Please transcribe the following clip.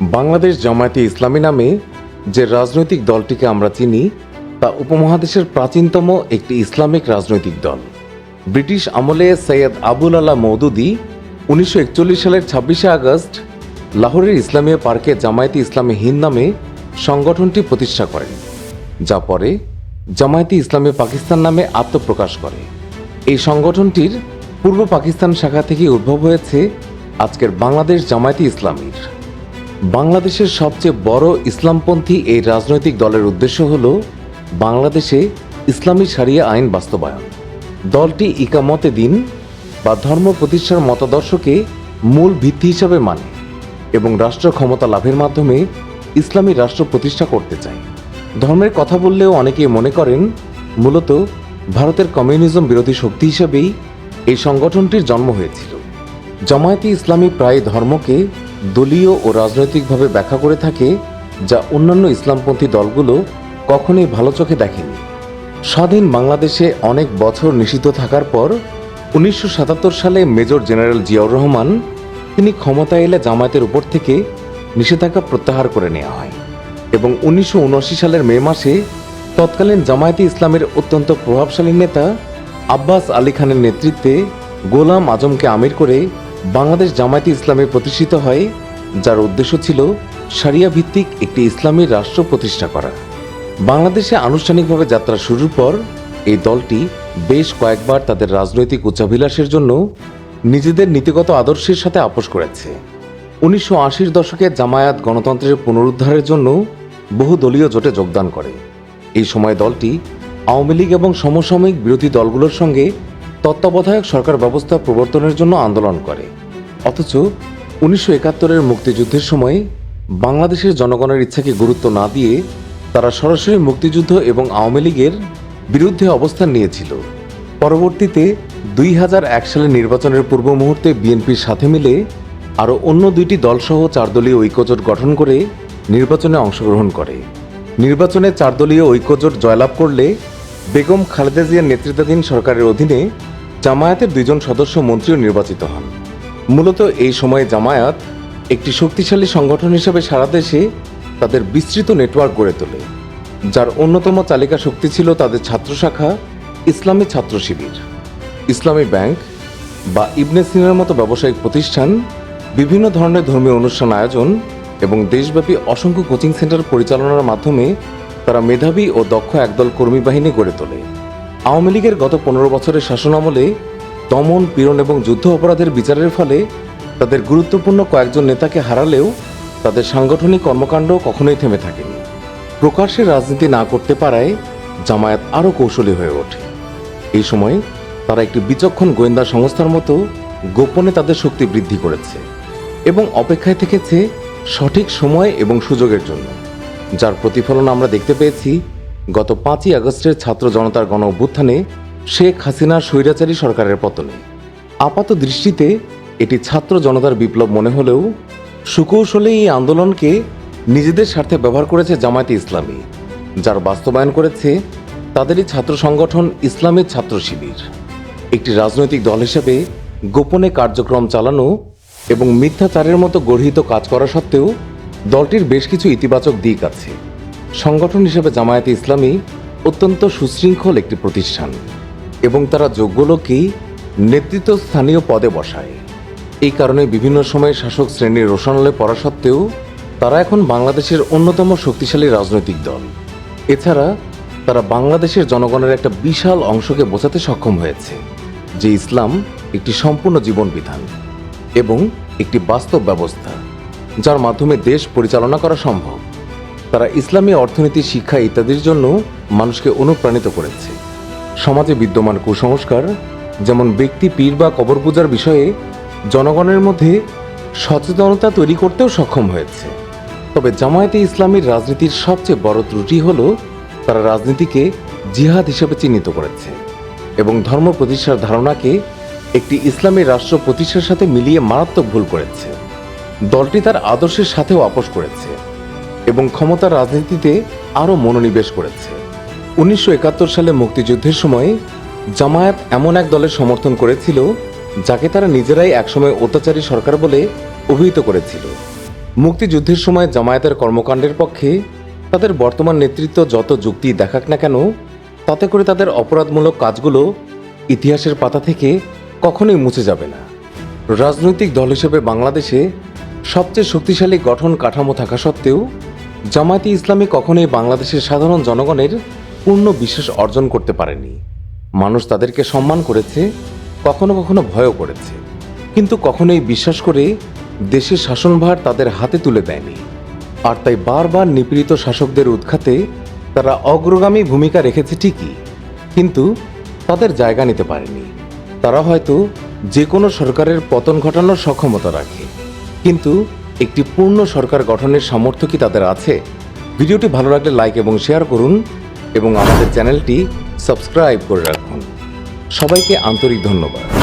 বাংলাদেশ জামায়াতে ইসলামী নামে যে রাজনৈতিক দলটিকে আমরা চিনি, তা উপমহাদেশের প্রাচীনতম একটি ইসলামিক রাজনৈতিক দল। ব্রিটিশ আমলে সৈয়দ আবুল আলা মৌদুদি উনিশশো একচল্লিশ সালের ছাব্বিশে আগস্ট লাহোরের ইসলামিয়া পার্কে জামায়াতে ইসলামী হিন্দ নামে সংগঠনটি প্রতিষ্ঠা করেন, যা পরে জামায়াতে ইসলামী পাকিস্তান নামে আত্মপ্রকাশ করে। এই সংগঠনটির পূর্ব পাকিস্তান শাখা থেকে উদ্ভব হয়েছে আজকের বাংলাদেশ জামায়াতে ইসলামীর। বাংলাদেশের সবচেয়ে বড় ইসলামপন্থী এই রাজনৈতিক দলের উদ্দেশ্য হল বাংলাদেশে ইসলামী সারিয়া আইন বাস্তবায়ন। দলটি ইকামতে দিন বা ধর্ম প্রতিষ্ঠার মতাদর্শকে মূল ভিত্তি হিসাবে মানে এবং রাষ্ট্র ক্ষমতা লাভের মাধ্যমে ইসলামী রাষ্ট্র প্রতিষ্ঠা করতে চায়। ধর্মের কথা বললেও অনেকেই মনে করেন, মূলত ভারতের কমিউনিজম বিরোধী শক্তি হিসেবেই এই সংগঠনটির জন্ম হয়েছিল। জামায়াতে ইসলামী প্রায় ধর্মকে দলীয় ও রাজনৈতিকভাবে ব্যাখ্যা করে থাকে যা অন্যান্য ইসলামপন্থী দলগুলো কখনোই ভালো চোখে দেখেনি। স্বাধীন বাংলাদেশে অনেক বছর নিষিদ্ধ থাকার পর উনিশশো সাতাত্তর সালে মেজর জেনারেল জিয়াউর রহমান তিনি ক্ষমতায় এলে জামায়াতের উপর থেকে নিষেধাজ্ঞা প্রত্যাহার করে নেওয়া হয় এবং উনিশশো উনআশি সালের মে মাসে তৎকালীন জামায়াতে ইসলামের অত্যন্ত প্রভাবশালী নেতা আব্বাস আলী খানের নেতৃত্বে গোলাম আজমকে আমির করে বাংলাদেশ জামায়াতে ইসলামে প্রতিষ্ঠিত হয়, যার উদ্দেশ্য ছিল সারিয়া ভিত্তিক একটি ইসলামী রাষ্ট্র প্রতিষ্ঠা করা। বাংলাদেশে আনুষ্ঠানিকভাবে যাত্রা শুরুর পর এই দলটি বেশ কয়েকবার তাদের রাজনৈতিক উচ্চাভিলাষের জন্য নিজেদের নীতিগত আদর্শের সাথে আপোষ করেছে। উনিশশো আশির দশকে জামায়াত গণতন্ত্রের পুনরুদ্ধারের জন্য বহু দলীয় জোটে যোগদান করে। এই সময় দলটি আওয়ামী লীগ এবং সমসাময়িক বিরোধী দলগুলোর সঙ্গে তত্ত্বাবধায়ক সরকার ব্যবস্থা প্রবর্তনের জন্য আন্দোলন করে। অথচ উনিশশো একাত্তরের মুক্তিযুদ্ধের সময় বাংলাদেশের জনগণের ইচ্ছাকে গুরুত্ব না দিয়ে তারা সরাসরি মুক্তিযুদ্ধ এবং আওয়ামী লীগের বিরুদ্ধে অবস্থান নিয়েছিল। পরবর্তীতে দুই হাজার এক সালের নির্বাচনের পূর্ব মুহূর্তে বিএনপির সাথে মিলে আরও অন্য দুইটি দলসহ চারদলীয় ঐক্যজোট গঠন করে নির্বাচনে অংশগ্রহণ করে। নির্বাচনে চারদলীয় ঐক্যজোট জয়লাভ করলে বেগম খালেদা জিয়ার নেতৃত্বাধীন সরকারের অধীনে জামায়াতের দুইজন সদস্য মন্ত্রীও নির্বাচিত হন। মূলত এই সময়ে জামায়াত একটি শক্তিশালী সংগঠন হিসেবে সারা দেশে তাদের বিস্তৃত নেটওয়ার্ক গড়ে তোলে, যার অন্যতম চালিকা শক্তি ছিল তাদের ছাত্র শাখা ইসলামী ছাত্র শিবির। ইসলামী ব্যাংক বা ইবনে সিনার মতো ব্যবসায়িক প্রতিষ্ঠান, বিভিন্ন ধরনের ধর্মীয় অনুষ্ঠান আয়োজন এবং দেশব্যাপী অসংখ্য কোচিং সেন্টার পরিচালনার মাধ্যমে তারা মেধাবী ও দক্ষ একদল কর্মী বাহিনী গড়ে তোলে। আওয়ামী লীগের গত পনেরো বছরের শাসনামলে দমন, পীড়ন এবং যুদ্ধ অপরাধের বিচারের ফলে তাদের গুরুত্বপূর্ণ কয়েকজন নেতাকে হারালেও তাদের সাংগঠনিক কর্মকাণ্ড কখনোই থেমে থাকেনি। প্রকাশ্যে রাজনীতি না করতে পারায় জামায়াত আরও কৌশলী হয়ে ওঠে। এই সময় তারা একটি বিচক্ষণ গোয়েন্দা সংস্থার মতো গোপনে তাদের শক্তি বৃদ্ধি করেছে এবং অপেক্ষায় থেকেছে সঠিক সময় এবং সুযোগের জন্য, যার প্রতিফলন আমরা দেখতে পেয়েছি গত পাঁচই আগস্টের ছাত্র জনতার গণ অভ্যুত্থানে শেখ হাসিনার স্বৈরাচারী সরকারের পতনে। আপাত দৃষ্টিতে এটি ছাত্র জনতার বিপ্লব মনে হলেও সুকৌশলে এই আন্দোলনকে নিজেদের স্বার্থে ব্যবহার করেছে জামায়াতে ইসলামী, যার বাস্তবায়ন করেছে তাদেরই ছাত্র সংগঠন ইসলামের ছাত্র শিবির। একটি রাজনৈতিক দল হিসেবে গোপনে কার্যক্রম চালানো এবং মিথ্যাচারের মতো গর্হিত কাজ করা সত্ত্বেও দলটির বেশ কিছু ইতিবাচক দিক আছে। সংগঠন হিসেবে জামায়াতে ইসলামী অত্যন্ত সুশৃঙ্খল একটি প্রতিষ্ঠান এবং তারা যোগ্য লোককেই নেতৃত্ব স্থানীয় পদে বসায়। এই কারণে বিভিন্ন সময়ে শাসক শ্রেণির রোশানলে পড়া সত্ত্বেও তারা এখন বাংলাদেশের অন্যতম শক্তিশালী রাজনৈতিক দল। এছাড়া তারা বাংলাদেশের জনগণের একটা বিশাল অংশকে বোঝাতে সক্ষম হয়েছে যে ইসলাম একটি সম্পূর্ণ জীবন বিধান এবং একটি বাস্তব ব্যবস্থা, যার মাধ্যমে দেশ পরিচালনা করা সম্ভব। তারা ইসলামী অর্থনীতি, শিক্ষা ইত্যাদির জন্য মানুষকে অনুপ্রাণিত করেছে। সমাজে বিদ্যমান কুসংস্কার, যেমন ব্যক্তি পীর বা কবর পূজার বিষয়ে জনগণের মধ্যে সচেতনতা তৈরি করতেও সক্ষম হয়েছে। তবে জামায়াতে ইসলামীর রাজনীতির সবচেয়ে বড় ত্রুটি হল, তারা রাজনীতিকে জিহাদ হিসেবে চিহ্নিত করেছে এবং ধর্ম প্রতিষ্ঠার ধারণাকে একটি ইসলামী রাষ্ট্র প্রতিষ্ঠার সাথে মিলিয়ে মারাত্মক ভুল করেছে। দলটি তার আদর্শের সাথেও আপোষ করেছে। এবং ক্ষমতার রাজনীতিতে আরও মনোনিবেশ করেছে। উনিশশো একাত্তর সালে মুক্তিযুদ্ধের সময় জামায়াত এমন এক দলের সমর্থন করেছিল, যাকে তারা নিজেরাই একসময় অত্যাচারী সরকার বলে অভিহিত করেছিল। মুক্তিযুদ্ধের সময় জামায়াতের কর্মকাণ্ডের পক্ষে তাদের বর্তমান নেতৃত্ব যত যুক্তি দেখাক না কেন, তাতে করে তাদের অপরাধমূলক কাজগুলো ইতিহাসের পাতা থেকে কখনোই মুছে যাবে না। রাজনৈতিক দল হিসেবে বাংলাদেশে সবচেয়ে শক্তিশালী গঠন কাঠামো থাকা সত্ত্বেও জামায়াতে ইসলামী কখনোই বাংলাদেশের সাধারণ জনগণের পূর্ণ বিশ্বাস অর্জন করতে পারেনি। মানুষ তাদেরকে সম্মান করেছে, কখনো কখনো ভয়ও করেছে। কিন্তু কখনোই বিশ্বাস করে দেশের শাসনভার তাদের হাতে তুলে দেয়নি। আর তাই বারবার নিপীড়িত শাসকদের উৎখাতে তারা অগ্রগামী ভূমিকা রেখেছে ঠিকই, কিন্তু তাদের জায়গা নিতে পারেনি। তারা হয়তো যে কোনো সরকারের পতন ঘটানোর সক্ষমতা রাখে, কিন্তু একটি পূর্ণ সরকার গঠনের সামর্থ্য কি তাদের আছে? ভিডিওটি ভালো লাগলে লাইক এবং শেয়ার করুন এবং আমাদের চ্যানেলটি সাবস্ক্রাইব করে রাখুন। সবাইকে আন্তরিক ধন্যবাদ।